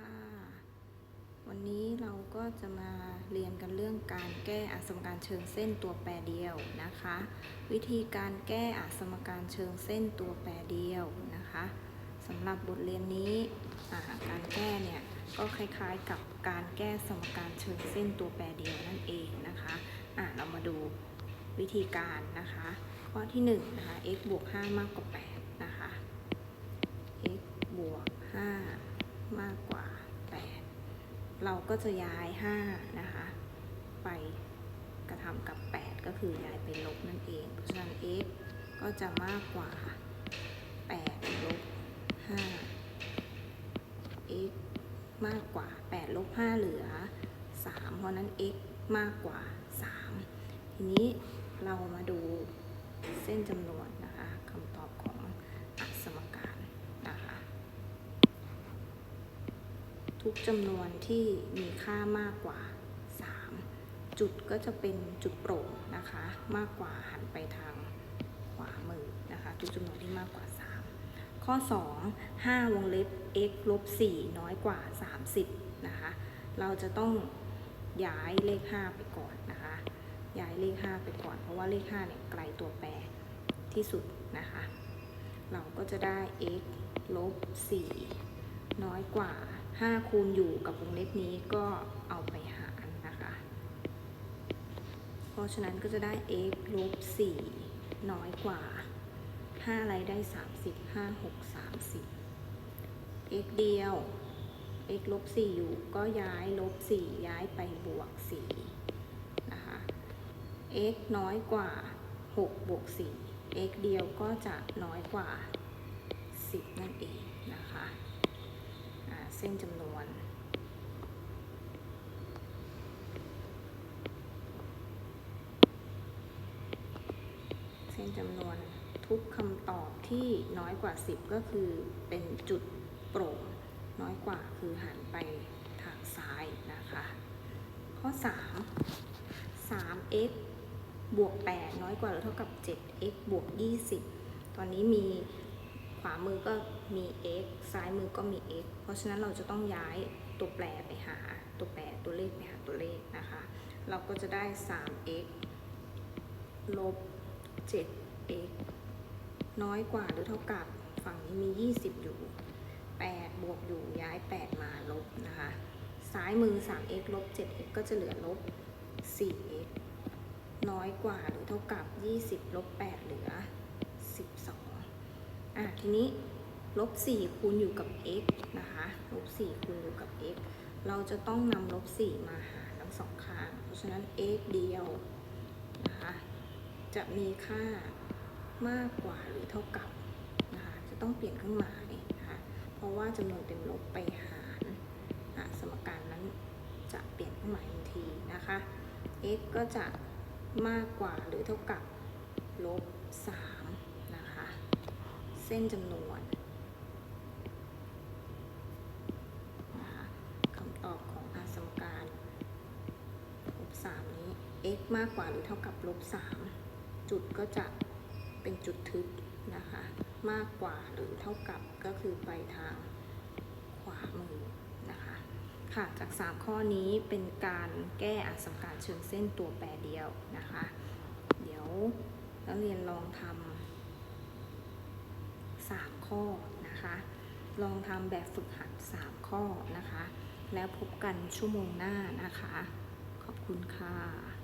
ค่ะ วันนี้เราก็จะมาเรียนกันเรื่องการแก้อสมการเชิงเส้นตัวแปรเดียวนะคะ วิธีการแก้อสมการเชิงเส้นตัวแปรเดียวนะคะสำหรับบทเรียนนี้การแก้เนี่ยก็คล้ายๆกับการแก้สมการเชิงเส้นตัวแปรเดียวนั่นเองนะคะอ่าเรามาดูวิธีการนะคะ ข้อที่1นะคะ x บวก 5 มากกว่า8นะคะ x บวก 5 มากกว่า 8 เราก็จะย้าย 5 นะคะ ไปกระทำกับ 8 ก็คือย้ายไปลบนั่นเอง เพราะฉะนั้น x ก็จะมากกว่า 8 ลบ 5 x มากกว่า 8 ลบ 5 เหลือ 3 เพราะนั้น x มากกว่า 3 ทีนี้เรามาดูเส้นจำนวนนะคะคำตอบของอักสมการนะคะ ทุกจำนวนที่มีค่ามากกว่า 3 จุดก็จะเป็นจุดโปร่งนะคะ มากกว่าหันไปทางขวามือนะคะทุกจำนวนที่มากกว่า 3 ข้อ 2 5 วงเล็บ x ลบ 4 น้อยกว่า 30 นะคะ เราจะต้องย้ายเลข 5 ไปก่อนนะคะ ย้ายเลข 5 ไปก่อน เพราะว่าเลข 5 เนี่ยไกลตัวแปรที่สุดนะคะ เราก็จะได้ x ลบ 4 น้อยกว่า 5 คูณอยู่กับวงเล็บนี้ก็เอาไปหารนะคะ เพราะฉะนั้นก็จะได้ x ลบ4น้อยกว่า 5 อะไรได้ 30 5 6 30 x เดียว x ลบ4อยู่ก็ย้ายลบ4ย้ายไปบวก4นะคะ x น้อยกว่า 6 บวก 4 x เดียวก็จะน้อยกว่า 10 นั่นเองนะคะ เส้นจำนวน เส้นจำนวนทุกคำตอบที่น้อยกว่า 10 ก็คือเป็นจุดโปร่งน้อยกว่าคือหันไปทางซ้ายนะคะ ข้อ 3 3x บวก 8 น้อยกว่าหรือเท่ากับ 7x บวก 20 ตอนนี้มี ขวามือก็มี x ซ้ายมือก็มี x เพราะฉะนั้นเราจะต้องย้ายตัวแปรไปหาตัวแปรตัวเลขไปหาตัวเลขนะคะ เราก็จะได้ 3x ลบ 7x น้อยกว่าหรือเท่ากับฝั่งนี้มี 20 อยู่ 8 บวกอยู่ย้าย 8 มาลบนะคะ ซ้ายมือ 3x ลบ 7x ก็จะเหลือลบ 4x น้อยกว่าหรือเท่ากับ 20 ลบ 8 เหลือ อะทีนี้ลบ4คูณอยู่กับ x นะคะลบ4คูณอยู่กับ x เราจะต้องนำลบ4มาหาทั้งสองข้าง เพราะฉะนั้น x เดียวนะคะจะมีค่ามากกว่าหรือเท่ากับนะคะจะต้องเปลี่ยนเครื่องหมายนะคะเพราะว่าจำนวนเต็มลบไปหารอะสมการนั้นจะเปลี่ยนเครื่องหมายทันทีนะคะ x ก็จะมากกว่าหรือเท่ากับลบ3 ส้นจำนวนนะคะคำตอบของอาสมการลบ3นี้ x มากกว่าหรือเท่ากับลบ3จุดก็จะเป็นจุดทึบนะคะ มากกว่าหรือเท่ากับก็คือไปทางขวามือนะคะค่ะจาก 3 ข้อนี้เป็นการแก้อาสมการเชิงเส้นตัวแปรเดียวนะคะ เดี๋ยวนักเรียนลองทำ 3 ข้อนะคะ ลองทำแบบฝึกหัด 3 ข้อนะคะ แล้วพบกันชั่วโมงหน้านะคะ ขอบคุณค่ะ